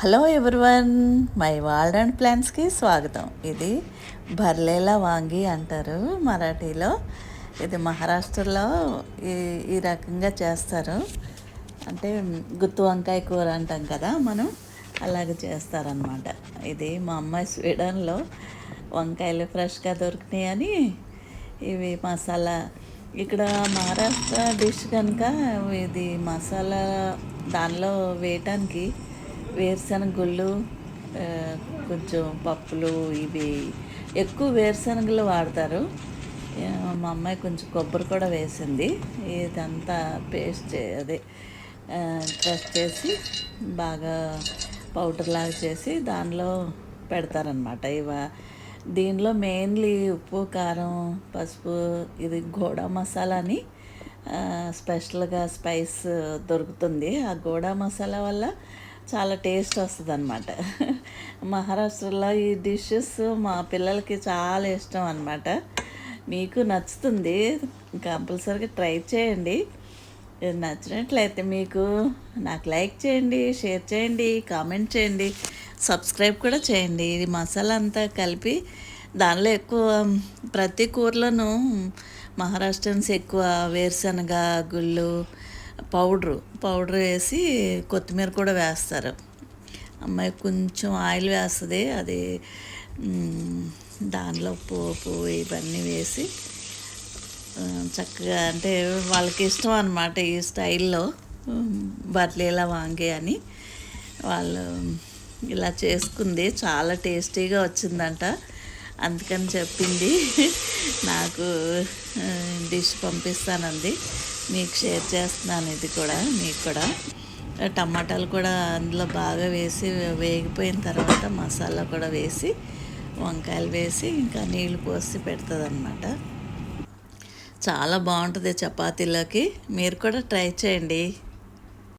Hello everyone my world and ప్లాన్స్కి స్వాగతం. ఇది భర్లేలా వాంగి అంటారు మరాఠీలో. ఇది మహారాష్ట్రలో ఈ ఈ రకంగా చేస్తారు. అంటే గుత్తు వంకాయ కూర అంటాం కదా మనం అలాగే చేస్తారనమాట ఇది మా అమ్మాయి స్వీడన్లో వంకాయలు ఫ్రెష్గా దొరికినాయని అని ఇవి మసాలా. ఇక్కడ మహారాష్ట్ర డిష్ కనుక ఇది మసాలా దానిలో వేయటానికి వేరుశనగ గుళ్ళు కొంచెం పప్పులు ఇవి ఎక్కువ వేరుశనగలు వాడతారు. మా అమ్మాయి కొంచెం కొబ్బరి కూడా వేసింది. ఇదంతా పేస్ట్ అదే క్రష్ చేసి బాగా పౌడర్ లాగా చేసి దానిలో పెడతారనమాట ఇవ దీనిలో మెయిన్లీ ఉప్పు కారం పసుపు ఇది గోడా మసాలా అని స్పెషల్గా స్పైస్ దొరుకుతుంది. ఆ గోడా మసాలా వల్ల చాలా టేస్ట్ వస్తుంది అనమాట మహారాష్ట్రలో ఈ డిషెస్ మా పిల్లలకి చాలా ఇష్టం అనమాట మీకు నచ్చుతుంది కంపల్సరీగా ట్రై చేయండి. నచ్చినట్లయితే మీకు నాకు లైక్ చేయండి షేర్ చేయండి కామెంట్ చేయండి సబ్స్క్రైబ్ కూడా చేయండి. ఇది మసాలా అంతా కలిపి దానిలో ఎక్కువ ప్రతి కూరలోనూ మహారాష్ట్రన్స్ ఎక్కువ వేరుశనగ గుళ్ళు పౌడరు పౌడర్ వేసి కొత్తిమీర కూడా వేస్తారు. అమ్మాయి కొంచెం ఆయిల్ వేస్తుంది అది దానిలో పోపు ఇవన్నీ వేసి చక్కగా అంటే వాళ్ళకి ఇష్టం అనమాట ఈ స్టైల్లో బర్లీలా వాంగే అని. వాళ్ళు ఇలా చేసుకుంది చాలా టేస్టీగా వచ్చిందంట. అందుకని చెప్పింది. నాకు డిష్ పంపిస్తానంది. మీకు షేర్ చేస్తున్నాను ఇది కూడా మీకు కూడా. టమాటాలు కూడా అందులో బాగా వేసి వేగిపోయిన తర్వాత మసాలా కూడా వేసి వంకాయలు వేసి ఇంకా నీళ్ళు పోసి పెడుతుంది అనమాట చాలా బాగుంటుంది చపాతీలోకి. మీరు కూడా ట్రై చేయండి.